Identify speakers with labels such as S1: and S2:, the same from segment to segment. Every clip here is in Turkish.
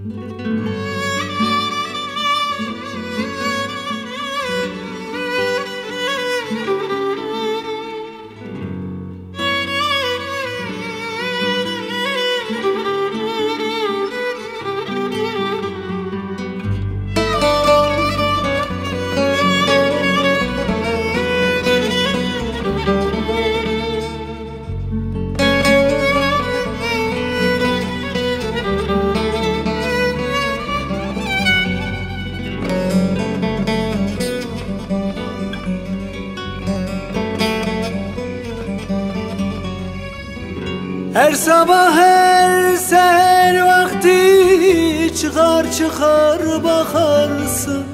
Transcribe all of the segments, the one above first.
S1: Mm-hmm. Her sabah her seher vakti çıkar çıkar bakarsın.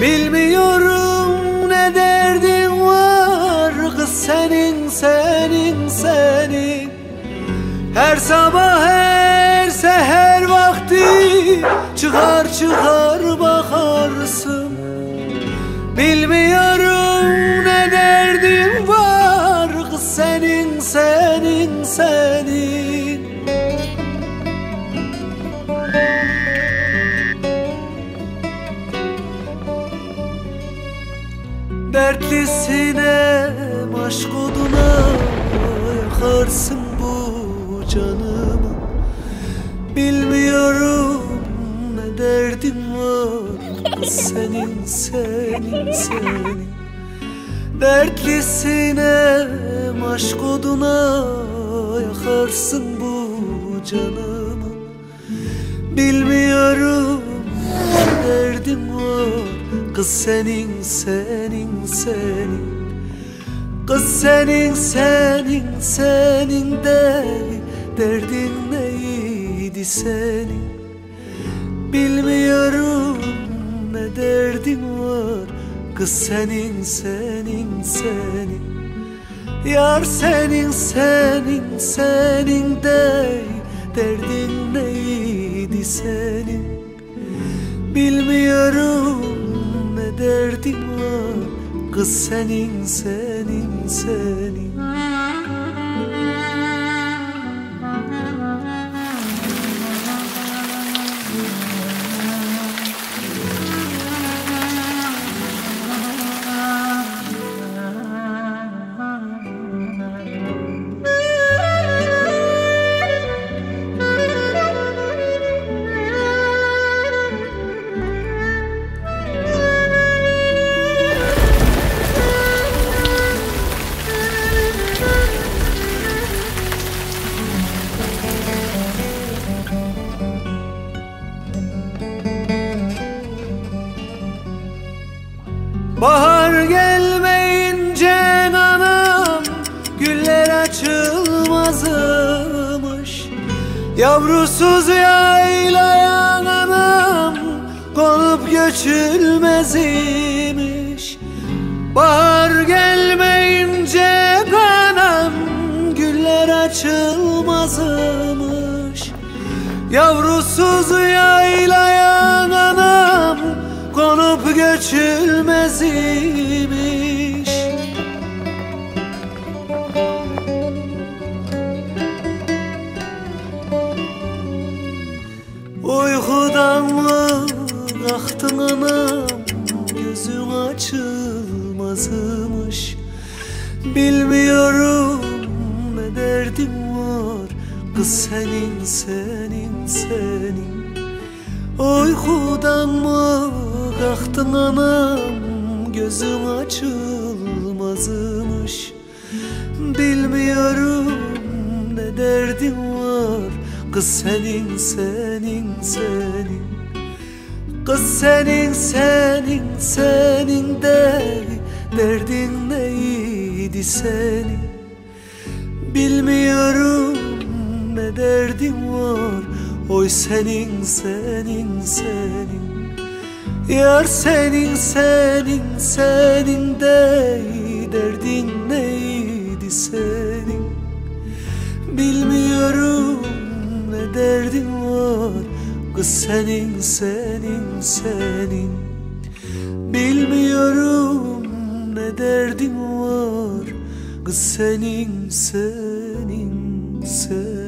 S1: Bilmiyorum ne derdin var kız senin senin senin. Her sabah her seher vakti çıkar çıkar bakarsın Dertlisine aşk oduna yakarsın bu canımı. Bilmiyorum ne derdin var senin senin senin. Dertlisine aşk oduna yakarsın bu canımı Bilmiyorum ne derdin var. Kız senin senin senin. Kız senin senin senin de Derdin neydi senin? Bilmiyorum ne derdin var? Kız senin senin senin. Yar senin senin senin de Derdin neydi senin Bilmiyorum ne derdin var. Kız senin senin senin Yavrusuz yaylayan anam Konup göçülmezmiş Bahar gelmeyince anam Güller açılmazmış Yavrusuz yaylayan anam Konup göçülmez Uykudan mı kalktın anam Gözün açılmazmış. Bilmiyorum ne derdin var Kız senin senin senin. Uykudan mı kalktın anam Gözüm açılmazmış. Bilmiyorum ne derdin var Kız senin senin senin. Kız senin senin senin de Derdin neydi senin? Bilmiyorum ne derdin var. Oy senin senin senin. Yar senin senin senin de Derdin neydi senin? Bilmiyorum Kız senin senin senin. Bilmiyorum ne derdin var. Kız senin senin senin